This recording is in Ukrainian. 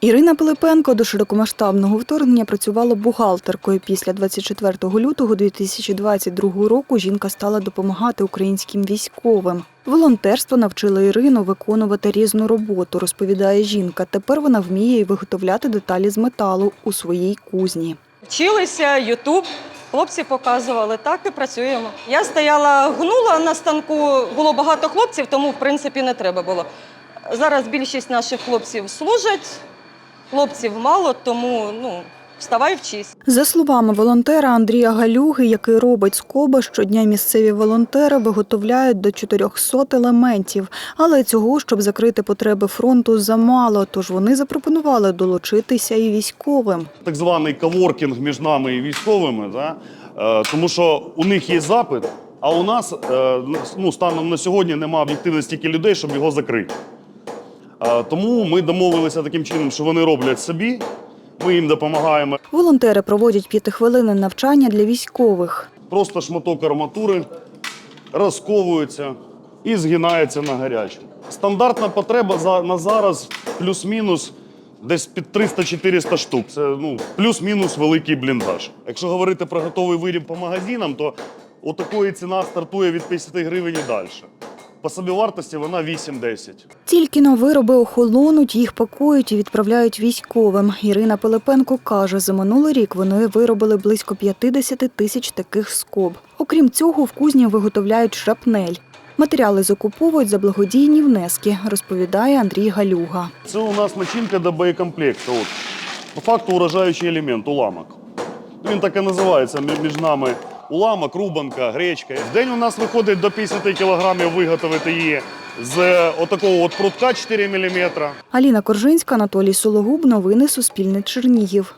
Ірина Пилипенко до широкомасштабного вторгнення працювала бухгалтеркою. Після 24 лютого 2022 року жінка стала допомагати українським військовим. Волонтерство навчило Ірину виконувати різну роботу, розповідає жінка. Тепер вона вміє виготовляти деталі з металу у своїй кузні. Вчилися, Ютуб. Хлопці показували, так і працюємо. Я стояла, гнула на станку, було багато хлопців, тому в принципі не треба було. Зараз більшість наших хлопців служать, хлопців мало, тому ну, вставай вчись. За словами волонтера Андрія Галюги, який робить скоби, щодня місцеві волонтери виготовляють до 400 елементів. Але цього, щоб закрити потреби фронту, замало. Тож вони запропонували долучитися і військовим. так званий каворкінг між нами і військовими, да? е, тому що у них є запит, а у нас е, ну, станом на сьогодні немає об'єктивно стільки людей, щоб його закрити. Тому ми домовилися таким чином, що вони роблять собі, ми їм допомагаємо. Волонтери проводять п'ятихвилинне навчання для військових. Просто шматок арматури розковується і згинається на гарячу. Стандартна потреба на зараз плюс-мінус десь під 300-400 штук. Це ну, плюс-мінус великий бліндаж. Якщо говорити про готовий виріб по магазинам, то отакої ціна стартує від 50 гривень і далі. По собівартості вона 8-10. Тільки но вироби охолонуть, їх пакують і відправляють військовим. Ірина Пилипенко каже, за минулий рік вони виробили близько 50 тисяч таких скоб. Окрім цього, в кузні виготовляють шрапнель. Матеріали закуповують за благодійні внески, розповідає Андрій Галюга. Це у нас начинка до боєкомплекту. От. По факту уражаючий елемент уламок. Він так і називається між нами. Уламок, рубанка, гречка. В день у нас виходить до 50 кілограмів виготовити її з отакого от прутка 4 мм. Аліна Коржинська, Анатолій Сологуб. Новини Суспільне Чернігів.